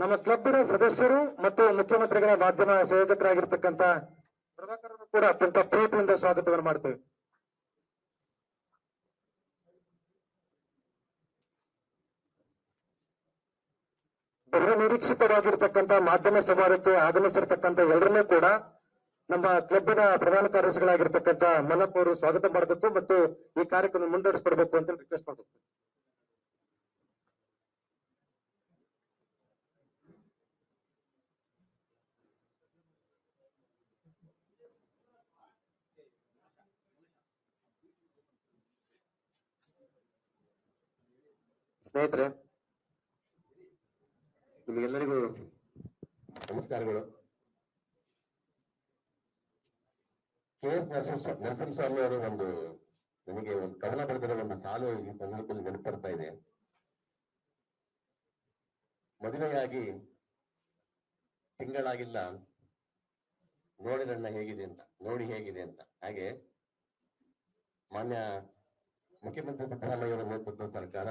ನಮ್ಮ ಕ್ಲಬ್ಬಿನ ಸದಸ್ಯರು ಮತ್ತು ಮುಖ್ಯಮಂತ್ರಿಗಳ ಮಾಧ್ಯಮ ಸಂಯೋಜಕರಾಗಿರ್ತಕ್ಕಂಥ ಪ್ರಭಾಕರ್ ಕೂಡ ಅತ್ಯಂತ ಪ್ರೀತಿಯಿಂದ ಸ್ವಾಗತವನ್ನು ಮಾಡ್ತೇವೆ. ಬಹು ನಿರೀಕ್ಷಿತವಾಗಿರ್ತಕ್ಕಂಥ ಮಾಧ್ಯಮ ಸಮಾರಕ್ಕೆ ಆಗಮಿಸಿರ್ತಕ್ಕಂಥ ಎಲ್ಲರನ್ನೂ ಕೂಡ ನಮ್ಮ ಕ್ಲಬ್ನ ಪ್ರಧಾನ ಕಾರ್ಯದರ್ಶಿಗಳಾಗಿರ್ತಕ್ಕಂಥ ಮಲ್ಲಪ್ಪ ಅವರು ಸ್ವಾಗತ ಮಾಡಬೇಕು ಮತ್ತು ಈ ಕಾರ್ಯಕ್ರಮ ಮುಂದುವರಿಸ್ಕೊಡ್ಬೇಕು ಅಂತ ರಿಕ್ವೆಸ್ಟ್ ಮಾಡಬೇಕು ಸ್ನೇಹಿತರೆ, ನಿಮಗೆಲ್ಲರಿಗೂ ನಮಸ್ಕಾರಗಳು. ಕೆ ಎಸ್ ನರಸಿಂಹ ನರಸಿಂಹಸ್ವಾಮಿ ಅವರು ಒಂದು ನಿಮಗೆ ಒಂದು ಕವನ ಬರೆದಿರೋ ಒಂದು ಸಾಲು ಈ ಸಂದರ್ಭದಲ್ಲಿ ನೆನಪರ್ತಾ ಇದೆ. ಮದುವೆಯಾಗಿ ತಿಂಗಳಾಗಿಲ್ಲ ನೋಡಿ ನನ್ನ ಹೇಗಿದೆ ಅಂತ, ನೋಡಿ ಹೇಗಿದೆ ಅಂತ. ಹಾಗೆ ಮಾನ್ಯ ಮುಖ್ಯಮಂತ್ರಿ ಸಿದ್ದರಾಮಯ್ಯವರ ನೇತೃತ್ವದ ಸರ್ಕಾರ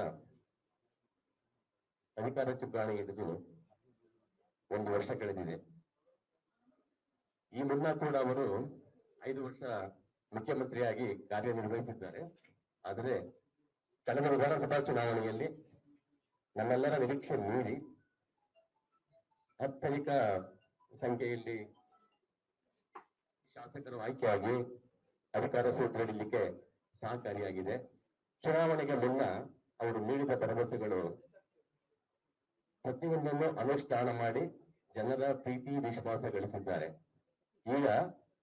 ಅಧಿಕಾರ ಚುಕ್ಕಾಣಿ ಹಿಡಿದು ಒಂದು ವರ್ಷ ಕಳೆದಿದೆ. ಈ ಮುನ್ನ ಕೂಡ ಅವರು ಐದು ವರ್ಷ ಮುಖ್ಯಮಂತ್ರಿಯಾಗಿ ಕಾರ್ಯನಿರ್ವಹಿಸಿದ್ದಾರೆ. ಆದರೆ ಕಳೆದ ವಿಧಾನಸಭಾ ಚುನಾವಣೆಯಲ್ಲಿ ನಮ್ಮೆಲ್ಲರ ನಿರೀಕ್ಷೆ ಮೀರಿ ಅತ್ಯಧಿಕ ಸಂಖ್ಯೆಯಲ್ಲಿ ಶಾಸಕರು ಆಯ್ಕೆಯಾಗಿ ಅಧಿಕಾರ ಸೂತ್ರ ಹಿಡಿಲಿಕ್ಕೆ ಸಹಕಾರಿಯಾಗಿದೆ. ಚುನಾವಣೆಗೆ ಮುನ್ನ ಅವರು ನೀಡಿದ ಭರವಸೆಗಳು ಪ್ರತಿಯೊಂದನ್ನು ಅನುಷ್ಠಾನ ಮಾಡಿ ಜನರ ಪ್ರೀತಿ, ವಿಶ್ವಾಸ ಗಳಿಸಿದ್ದಾರೆ. ಈಗ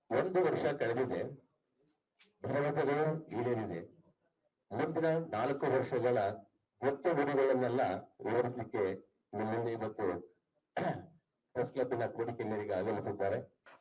ಒಂದು ವರ್ಷ ಕಳೆದಿದೆ. ಭರವಸೆಗಳು ಈಡೇರಿದೆ. ಮುಂದಿನ ನಾಲ್ಕು ವರ್ಷಗಳ ಒತ್ತು ಗುರಿಗಳನ್ನೆಲ್ಲ ವಿವರಿಸಲಿಕ್ಕೆ ನಿನ್ನೆ ಇವತ್ತು ಪ್ರೆಸ್ ಕ್ಲಬ್ನ ಕೋರಿಕೆ ಮೇರೆಗೆ ಆಗಮಿಸಿದ್ದಾರೆ.